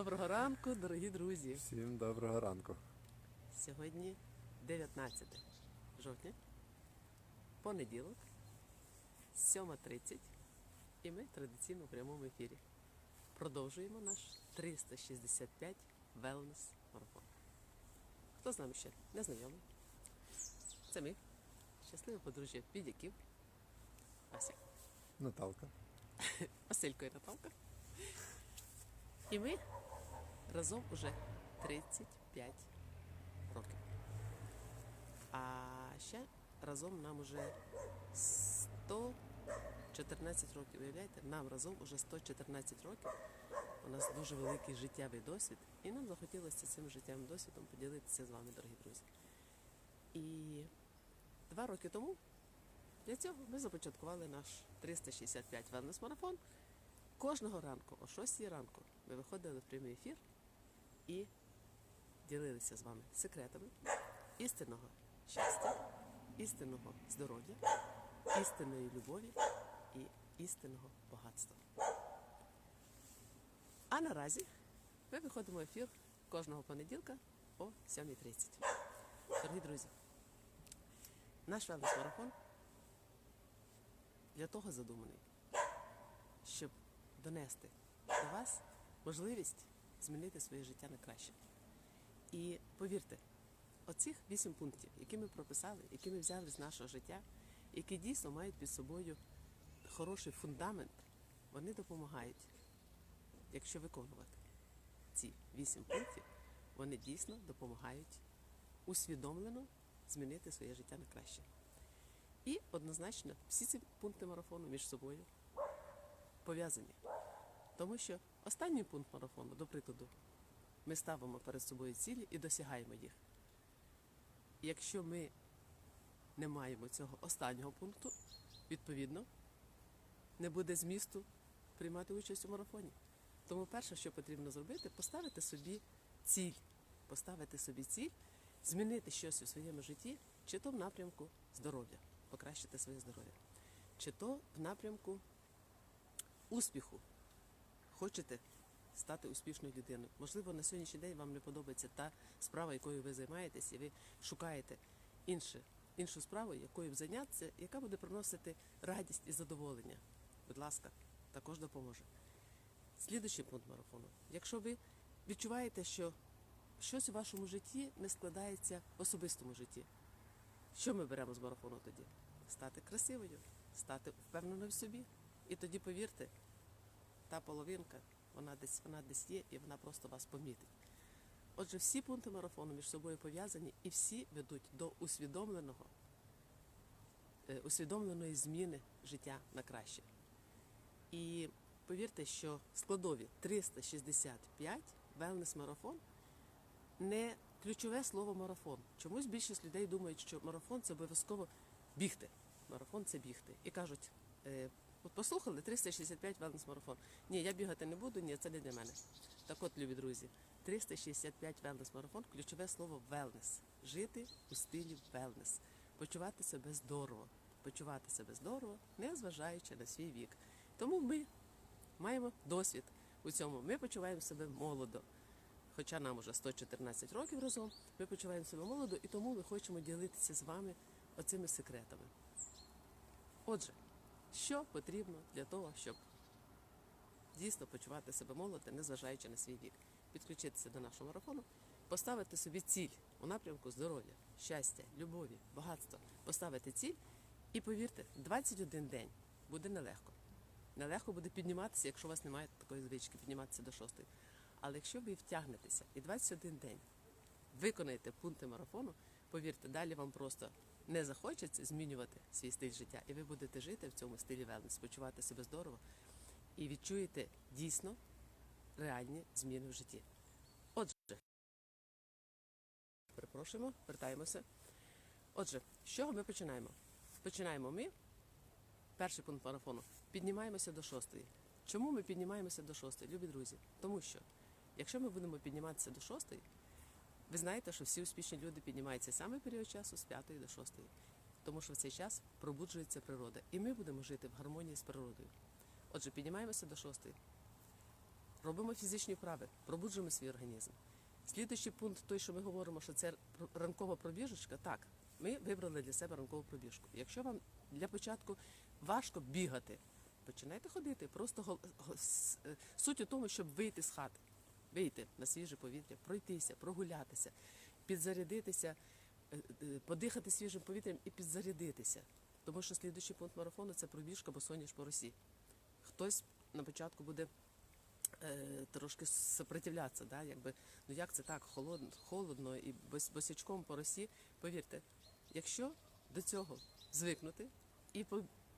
Доброго ранку, дорогі друзі. Всім доброго ранку. Сьогодні 19 жовтня, понеділок, 7.30, і ми традиційно в прямому ефірі. Продовжуємо наш 365 Wellness марафон. Хто з нами ще не знайомий? Це ми, щасливе подружжя підяків, Ася, Наталка. Василько і Наталка. І ми разом уже 35 років. А ще разом нам уже 114 років. Уявляєте, нам разом уже 114 років. У нас дуже великий життєвий досвід, і нам захотілося цим життєвим досвідом поділитися з вами, дорогі друзі. І два роки тому для цього ми започаткували наш 365 wellness марафон. Кожного ранку, о 6 ранку, ми виходили в прямий ефір і ділилися з вами секретами істинного щастя, істинного здоров'я, істинної любові і істинного багатства. А наразі ми виходимо в ефір кожного понеділка о 7.30. Дорогі друзі, наш wellness марафон для того задуманий, щоб донести до вас можливість змінити своє життя на краще. І повірте, оцих вісім пунктів, які ми прописали, які ми взяли з нашого життя, які дійсно мають під собою хороший фундамент, вони допомагають, якщо виконувати ці вісім пунктів, вони дійсно допомагають усвідомлено змінити своє життя на краще. І однозначно всі ці пункти марафону між собою пов'язані. Тому що останній пункт марафону, до прикладу, ми ставимо перед собою цілі і досягаємо їх. Якщо ми не маємо цього останнього пункту, відповідно, не буде змісту приймати участь у марафоні. Тому перше, що потрібно зробити, поставити собі ціль, поставити собі ціль, змінити щось у своєму житті, чи то в напрямку здоров'я, покращити своє здоров'я, чи то в напрямку успіху. Хочете стати успішною людиною. Можливо, на сьогоднішній день вам не подобається та справа, якою ви займаєтесь, і ви шукаєте інше, іншу справу, якою б зайнятися, яка буде приносити радість і задоволення. Будь ласка, також допоможе. Слідуючий пункт марафону. Якщо ви відчуваєте, що щось у вашому житті не складається в особистому житті, що ми беремо з марафону тоді? Стати красивою, стати впевненою в собі. І тоді повірте, та половинка, вона десь вона десь є і вона просто вас помітить. Отже, всі пункти марафону між собою пов'язані і всі ведуть до усвідомленого, е, усвідомленої зміни життя на краще. І повірте, що складові 365 wellness марафон не ключове слово марафон. Чомусь більшість людей думають, що марафон це обов'язково бігти. Марафон це бігти. І кажуть, е, от послухали 365 wellness марафон. Ні, я бігати не буду, ні, це не для мене. Так от, любі друзі, 365 wellness марафон ключове слово wellness. Жити у стилі wellness. Почувати себе здорово. Почувати себе здорово, не зважаючи на свій вік. Тому ми маємо досвід у цьому. Ми почуваємо себе молодо. Хоча нам уже 114 років разом, ми почуваємо себе молодо, і тому ми хочемо ділитися з вами оцими секретами. Отже, що потрібно для того, щоб дійсно почувати себе молодо, незважаючи на свій вік, підключитися до нашого марафону, поставити собі ціль у напрямку здоров'я, щастя, любові, багатства, поставити ціль і повірте, 21 день буде нелегко. Нелегко буде підніматися, якщо у вас немає такої звички, підніматися до шостої. Але якщо ви втягнетеся і 21 день виконаєте пункти марафону, повірте, далі вам просто не захочеться змінювати свій стиль життя, і ви будете жити в цьому стилі велнес, почувати себе здорово і відчуєте дійсно реальні зміни в житті. Отже, перепрошуємо, вертаємося. Отже, з чого ми починаємо? Починаємо ми. Перший пункт марафону. Піднімаємося до шостої. Чому ми піднімаємося до шостої, любі друзі? Тому що, якщо ми будемо підніматися до шостої, ви знаєте, що всі успішні люди піднімаються саме період часу з п'ятої до шостої. Тому що в цей час пробуджується природа. І ми будемо жити в гармонії з природою. Отже, піднімаємося до шостої. робимо фізичні вправи, пробуджуємо свій організм. Слідуючий пункт, той, що ми говоримо, що це ранкова пробіжечка, так, ми вибрали для себе ранкову пробіжку. Якщо вам для початку важко бігати, починайте ходити. Просто е, суть у тому, щоб вийти з хати, вийти на свіже повітря, пройтися, прогулятися, підзарядитися, е, е, подихати свіжим повітрям і підзарядитися. Тому що слідуючий пункт марафону це пробіжка босоніж по росі. Хтось на початку буде е, трошки сопротивлятися, да? якби, ну як це так, холодно, холодно і бос, босячком по росі. Повірте, якщо до цього звикнути і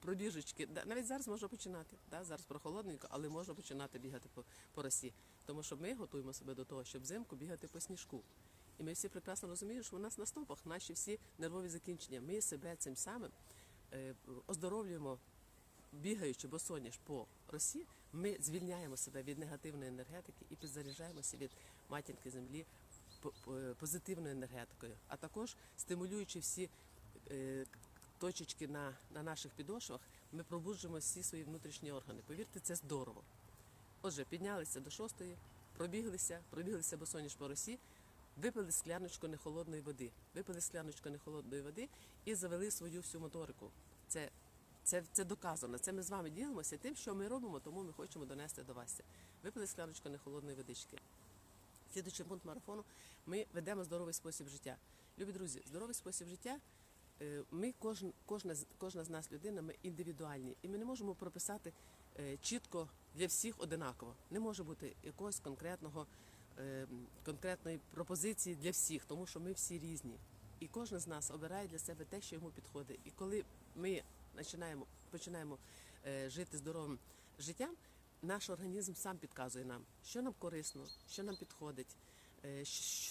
пробіжечки, навіть зараз можна починати, да? зараз прохолодненько, але можна починати бігати по, по росі. Тому що ми готуємо себе до того, щоб взимку бігати по сніжку. І ми всі прекрасно розуміємо, що у нас на стопах наші всі нервові закінчення. Ми себе цим самим е, оздоровлюємо бігаючи босоніж по росі, ми звільняємо себе від негативної енергетики і підзаряджаємося від матінки землі по- позитивною енергетикою, а також стимулюючи всі е, точечки на, на наших підошвах, ми пробуджуємо всі свої внутрішні органи. Повірте, це здорово. Отже, піднялися до шостої, пробіглися, пробіглися босоніж по росі, випили скляночку нехолодної води, випили скляночку нехолодної води і завели свою всю моторику. Це, це, це доказано. Це ми з вами ділимося тим, що ми робимо, тому ми хочемо донести до вас. Випили скляночку нехолодної водички. Слідуючий пункт марафону ми ведемо здоровий спосіб життя. Любі друзі, здоровий спосіб життя. Е, Ми кожен, кожна, кожна з нас людина, ми індивідуальні, і ми не можемо прописати е, чітко для всіх одинаково. Не може бути якогось конкретного е, конкретної пропозиції для всіх, тому що ми всі різні. І кожен з нас обирає для себе те, що йому підходить. І коли ми починаємо, починаємо жити здоровим життям, наш організм сам підказує нам, що нам корисно, що нам підходить,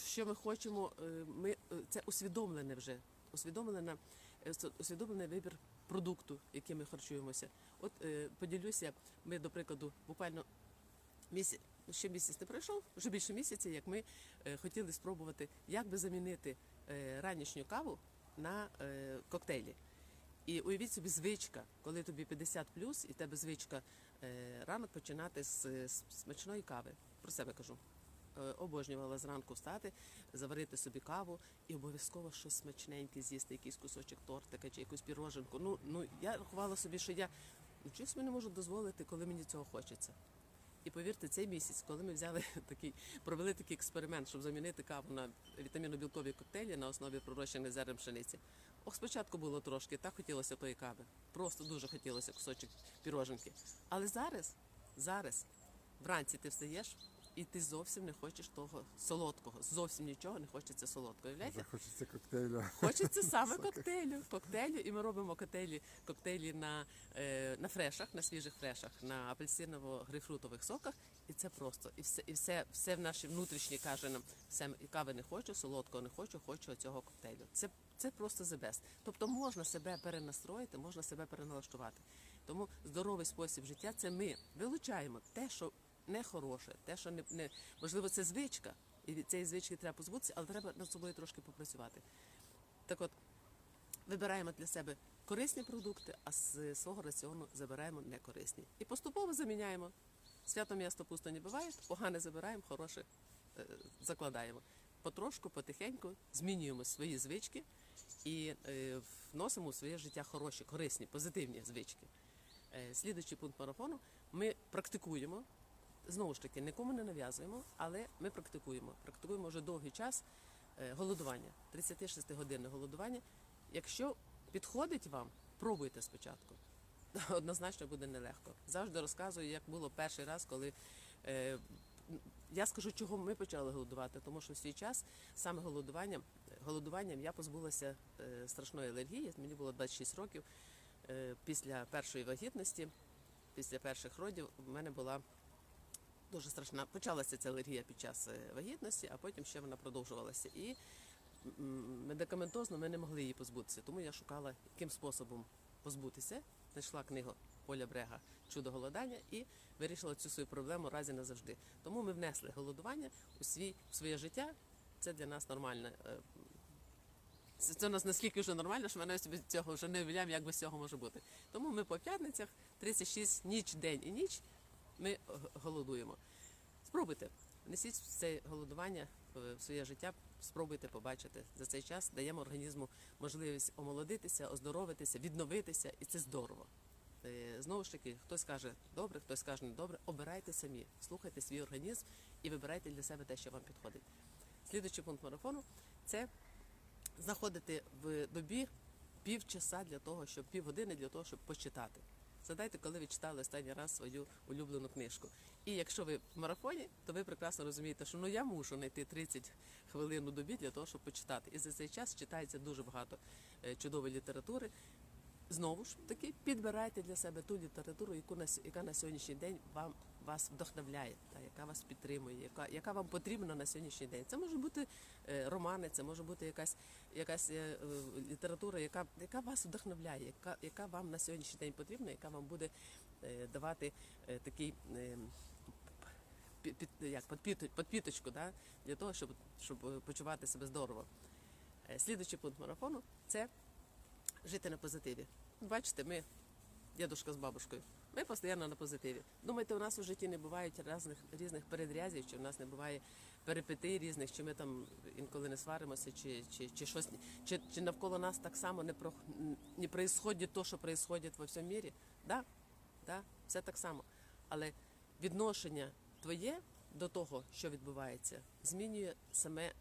що ми хочемо. Ми це усвідомлене вже, усвідомлена, е, усвідомлений вибір продукту, яким ми харчуємося. От е, поділюся, ми, до прикладу, буквально місяць. Ще місяць не пройшов, вже більше місяця, як ми е, хотіли спробувати, як би замінити ранішню каву на коктейлі. І уявіть собі звичка, коли тобі 50 плюс, і тебе звичка ранок починати з смачної кави. Про себе кажу. Е, обожнювала зранку встати, заварити собі каву і обов'язково щось смачненьке з'їсти, якийсь кусочок тортика чи якусь піроженку. Ну, ну я рахувала собі, що я ну, чогось не можу дозволити, коли мені цього хочеться. І повірте, цей місяць, коли ми взяли такий, провели такий експеримент, щоб замінити каву на вітаміно-білкові коктейлі на основі пророщених зерен пшениці. Ох, спочатку було трошки, так хотілося тої кави. Просто дуже хотілося кусочок піроженки. Але зараз, зараз, вранці ти встаєш, і ти зовсім не хочеш того солодкого. Зовсім нічого не хочеться солодкого. Вже хочеться коктейлю. Хочеться саме коктейлю. Коктейлю, і ми робимо коктейлі, коктейлі на, е, на фрешах, на свіжих фрешах, на апельсиново-грейпфрутових соках. І це просто. І все, і все, все в наші внутрішні каже нам, все кави не хочу, солодкого не хочу, хочу цього коктейлю. Це, це просто the best. Тобто можна себе перенастроїти, можна себе переналаштувати. Тому здоровий спосіб життя це ми вилучаємо те, що не хороше, те, що не, не можливо, це звичка, і від цієї звички треба позбутися, але треба над собою трошки попрацювати. Так от, вибираємо для себе корисні продукти, а з свого раціону забираємо некорисні. І поступово заміняємо. Свято м'ясто пусто не буває, погане забираємо, хороше е, закладаємо. Потрошку, потихеньку змінюємо свої звички і е, вносимо у своє життя хороші, корисні, позитивні звички. Е, слідуючий пункт марафону ми практикуємо. Знову ж таки, нікому не нав'язуємо, але ми практикуємо. Практикуємо вже довгий час е, голодування, 36-годинне голодування. Якщо підходить вам, пробуйте спочатку. Однозначно буде нелегко. Завжди розказую, як було перший раз, коли е, я скажу, чого ми почали голодувати, тому що в свій час саме голодуванням, голодуванням я позбулася е, страшної алергії. Мені було 26 років. Е, після першої вагітності, після перших родів, в мене була дуже страшна. Почалася ця алергія під час е, вагітності, а потім ще вона продовжувалася. І медикаментозно ми не могли її позбутися. Тому я шукала, яким способом позбутися. Знайшла книгу Поля Брега Чудо голодання і вирішила цю свою проблему раз і назавжди. Тому ми внесли голодування у свій у своє життя. Це для нас нормально. е, Це, у нас наскільки вже нормально, що ми собі цього вже не уявляємо, як без цього може бути. Тому ми по п'ятницях 36 ніч, день і ніч ми голодуємо. Спробуйте, внесіть це голодування е, в своє життя, спробуйте побачити. За цей час даємо організму можливість омолодитися, оздоровитися, відновитися, і це здорово. Е, Знову ж таки, хтось каже добре, хтось каже не добре. Обирайте самі, слухайте свій організм і вибирайте для себе те, що вам підходить. Слідуючий пункт марафону це знаходити в добі півчаса для того, щоб півгодини для того, щоб почитати. Згадайте, коли ви читали останній раз свою улюблену книжку. І якщо ви в марафоні, то ви прекрасно розумієте, що ну я мушу знайти 30 хвилин у добі для того, щоб почитати. І за цей час читається дуже багато е, чудової літератури. Знову ж таки, підбирайте для себе ту літературу, яку на, яка на сьогоднішній день вам вас вдохновляє, та, яка вас підтримує, яка, яка вам потрібна на сьогоднішній день. Це може бути е, романи, це може бути якась, якась е, е, література, яка, яка вас вдохновляє, яка, яка вам на сьогоднішній день потрібна, яка вам буде давати такий. Під, як, підпіточку, да, для того, щоб, щоб почувати себе здорово. Слідуючий пункт марафону це жити на позитиві. Бачите, ми, дідушка з бабушкою, ми постійно на позитиві. Думаєте, у нас у житті не бувають різних, різних передрязів, чи в нас не буває перипетий різних, чи ми там інколи не сваримося, чи, чи, чи щось, чи, чи навколо нас так само не, про, не происходить то, що происходить во всьому мірі. Да, да, все так само. Але відношення твоє до того, що відбувається, змінює саме,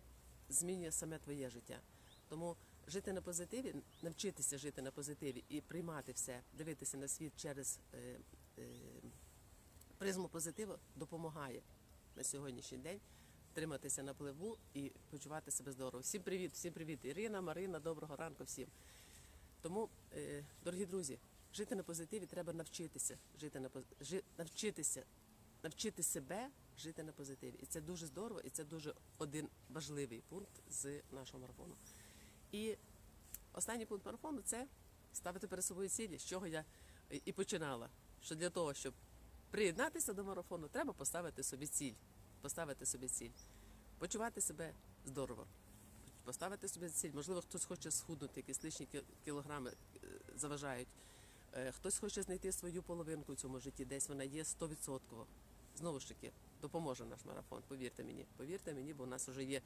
змінює саме твоє життя. Тому жити на позитиві, навчитися жити на позитиві і приймати все, дивитися на світ через е, е, призму позитиву допомагає на сьогоднішній день триматися на пливу і почувати себе здорово. Всім привіт, всім привіт. Ірина, Марина, доброго ранку всім. Тому, е, дорогі друзі, жити на позитиві треба навчитися. Жити на жи, навчитися, навчити себе жити на позитиві. І це дуже здорово, і це дуже один важливий пункт з нашого марафону. І останній пункт марафону це ставити перед собою цілі, з чого я і- починала. Що для того, щоб приєднатися до марафону, треба поставити собі ціль. Поставити собі ціль. Почувати себе здорово. Поставити собі ціль. Можливо, хтось хоче схуднути, якісь лишні кі- кілограми е, заважають. Е, Хтось хоче знайти свою половинку в цьому житті, десь вона є 100%. Знову ж таки, допоможе наш марафон. Повірте мені, повірте мені, бо у нас вже є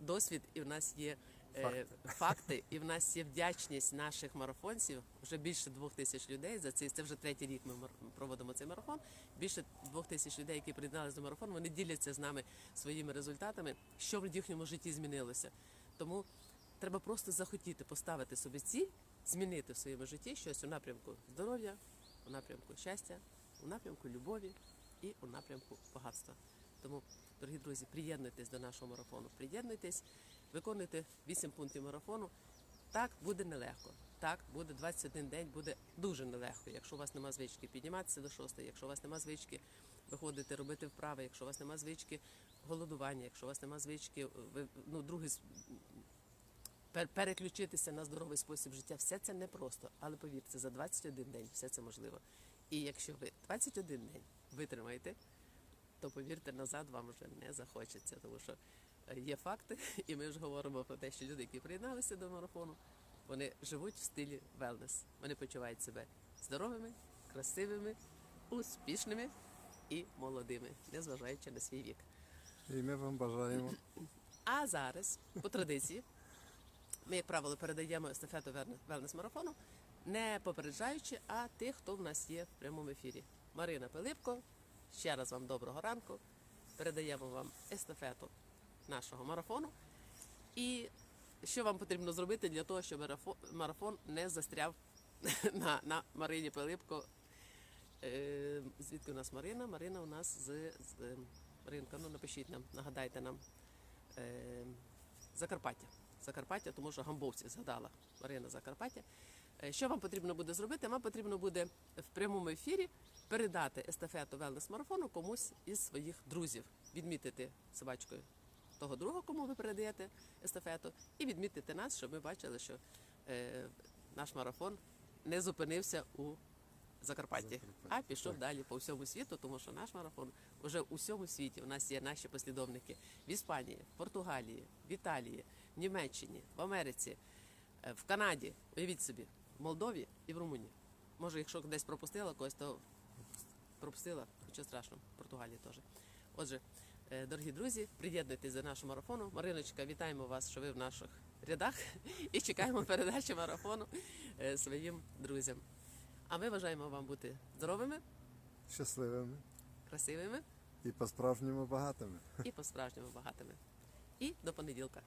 досвід і в нас є Факти. факти, і в нас є вдячність наших марафонців. Вже більше двох тисяч людей. За цей це вже третій рік ми проводимо цей марафон. Більше двох тисяч людей, які приєдналися до марафону, вони діляться з нами своїми результатами, що в їхньому житті змінилося. Тому треба просто захотіти поставити собі ціль, змінити в своєму житті щось у напрямку здоров'я, у напрямку щастя, у напрямку любові і у напрямку багатства. Тому, дорогі друзі, приєднуйтесь до нашого марафону. Приєднуйтесь, виконуйте 8 пунктів марафону. Так буде нелегко. Так буде 21 день, буде дуже нелегко. Якщо у вас нема звички підніматися до 6, якщо у вас нема звички виходити, робити вправи, якщо у вас нема звички голодування, якщо у вас нема звички, ви, ну, другий переключитися на здоровий спосіб життя, все це непросто. Але повірте, за 21 день все це можливо. І якщо ви 21 день витримаєте, то повірте, назад вам вже не захочеться, тому що е, є факти, і ми вже говоримо про те, що люди, які приєдналися до марафону, вони живуть в стилі велнес. Вони почувають себе здоровими, красивими, успішними і молодими, незважаючи на свій вік. І ми вам бажаємо А зараз, по традиції, ми, як правило, передаємо естафету велнес марафону, не попереджаючи, а тих, хто в нас є в прямому ефірі. Марина Пилипко, ще раз вам доброго ранку. Передаємо вам естафету нашого марафону. І що вам потрібно зробити для того, щоб марафон, не застряв на, на Марині Пилипко. Е, звідки у нас Марина? Марина у нас з, з е, Маринка, ну напишіть нам, нагадайте нам. Е, Закарпаття. Закарпаття, тому що гамбовці згадала Марина Закарпаття. Е, Що вам потрібно буде зробити? Вам потрібно буде в прямому ефірі передати естафету велнес марафону комусь із своїх друзів, відмітити собачкою того друга, кому ви передаєте естафету, і відмітити нас, щоб ми бачили, що е, наш марафон не зупинився у Закарпатті, Закарпатті, а пішов так. далі по всьому світу, тому що наш марафон уже у всьому світі. У нас є наші послідовники в Іспанії, в Португалії, в Італії, в Німеччині, в Америці, е, в Канаді. Уявіть собі, в Молдові і в Румунії. Може, якщо десь пропустила когось, то пропустила, хоча страшно, в Португалії теж. Отже, Дорогі друзі, приєднуйтесь до нашого марафону. Мариночка, вітаємо вас, що ви в наших рядах і чекаємо передачі марафону е, своїм друзям. А ми бажаємо вам бути здоровими, Щасливими красивими і по-справжньому багатими. і по-справжньому багатими. І до понеділка.